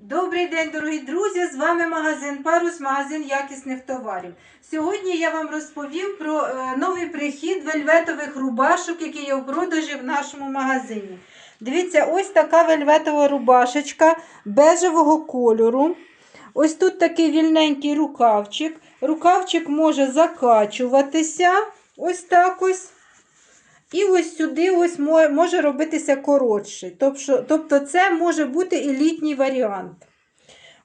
Добрий день, дорогі друзі! З вами магазин Парус, магазин якісних товарів. Сьогодні я вам розповім про е, новий прихід вельветових рубашок, які є в продажі в нашому магазині. Дивіться, ось така вельветова рубашечка бежевого кольору. Ось тут такий вільненький рукавчик. Рукавчик може закачуватися. Ось так ось. І ось сюди ось може робитися коротший. Тобто, тобто це може бути і літній варіант.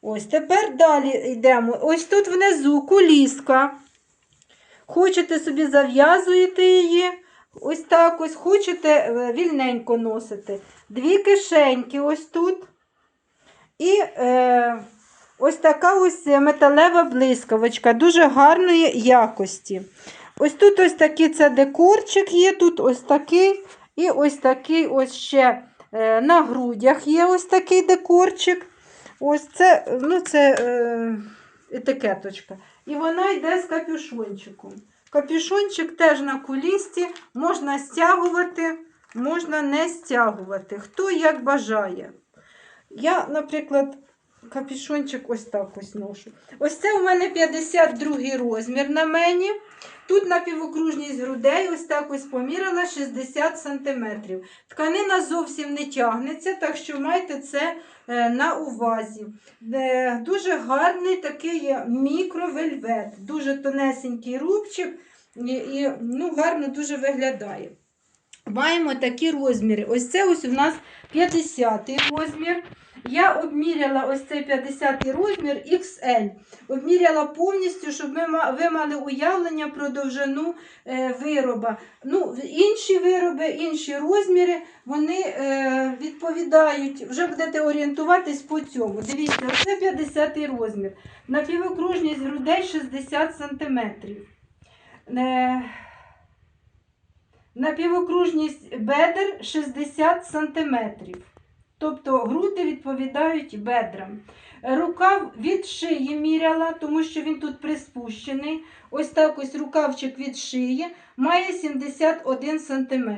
Ось тепер далі йдемо. Ось тут внизу куліска. Хочете собі зав'язуєте її. Ось так ось, хочете е, вільненько носити. Дві кишеньки ось тут. І е, ось така ось металева блискавочка, дуже гарної якості. Ось тут ось такий це декорчик є, тут ось такий, і ось такий ось ще е, на грудях є ось такий декорчик. Ось це, ну, це е, етикеточка. І вона йде з капюшончиком. Капюшончик теж на кулісті, можна стягувати, можна не стягувати. Хто як бажає. Я, наприклад, капюшончик ось так ось ношу. Ось це у мене 52 розмір на мені. Тут на півокружність грудей ось так ось поміряла 60 см. Тканина зовсім не тягнеться, так що майте це е, на увазі. Е, Дуже гарний такий мікровельвет, дуже тонесенький рубчик і, і ну, гарно дуже виглядає. Маємо такі розміри. Ось це ось у нас 50-й розмір. Я обміряла ось цей 50 розмір XL. Обміряла повністю, щоб ви мали уявлення про довжину е, вироба. Ну, інші вироби, інші розміри, вони е, відповідають, вже будете орієнтуватись по цьому. Дивіться, це 50 розмір. На півокружність грудей 60 см. Е, на півокружність бедер 60 см. Тобто груди відповідають бедрам. Рукав від шиї міряла, тому що він тут приспущений. Ось так ось рукавчик від шиї має 71 см.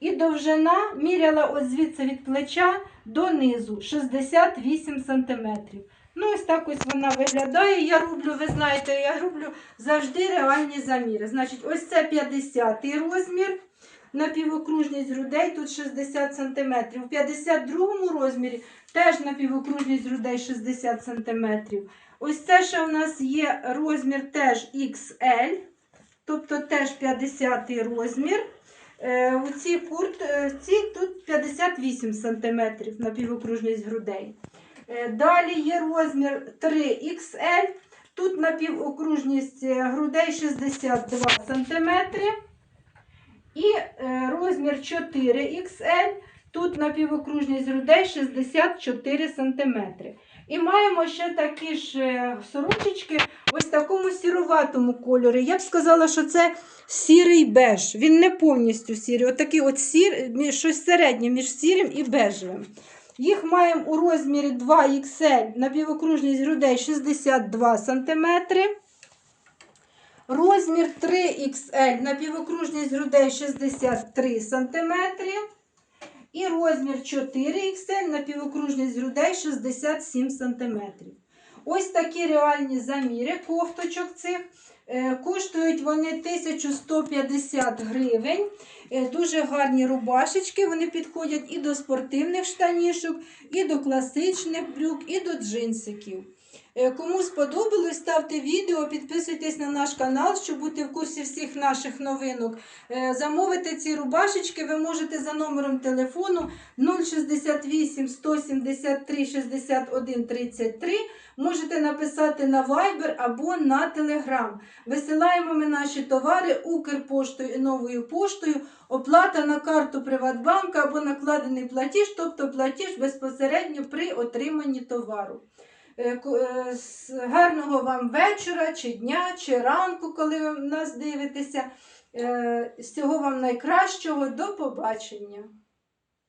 І довжина міряла ось звідси від плеча до низу 68 см. Ну, ось так ось вона виглядає. Я роблю, ви знаєте, я роблю завжди реальні заміри. Значить, ось це 50 розмір на півокружність грудей, тут 60 см. У 52 розмірі теж на півокружність грудей 60 см. Ось це ще у нас є розмір теж XL, тобто теж 50 розмір. Е, у цій курт, е, ці тут 58 см на півокружність грудей. Е, Далі є розмір 3XL. Тут на півокружність е, грудей 62 см. І е, розмір 4XL. Тут на півокружність грудей 64 см. І маємо ще такі ж е, сорочечки ось такому сіруватому кольорі. Я б сказала, що це сірий беж. Він не повністю сірий. Отакий от сір, щось середнє між сірим і бежевим. Їх маємо у розмірі 2XL на півокружність грудей 62 см. Розмір 3XL на півокружність грудей 63 см. І розмір 4XL на півокружність грудей 67 см. Ось такі реальні заміри кофточок цих. Е, Коштують вони 1150 гривень. Е, Дуже гарні рубашечки. Вони підходять і до спортивних штанішок, і до класичних брюк, і до джинсиків. Е, Кому сподобалось, ставте відео, підписуйтесь на наш канал, щоб бути в курсі всіх наших новинок. Е, Замовити ці рубашечки ви можете за номером телефону 068 173 61 33. Можете написати на Viber або на Telegram. Висилаємо ми наші товари Укрпоштою і новою поштою. Оплата на карту Приватбанка або накладений платіж, тобто платіж безпосередньо при отриманні товару. Е, е, Гарного вам вечора, чи дня, чи ранку, коли ви нас дивитеся. З Всього вам найкращого. До побачення!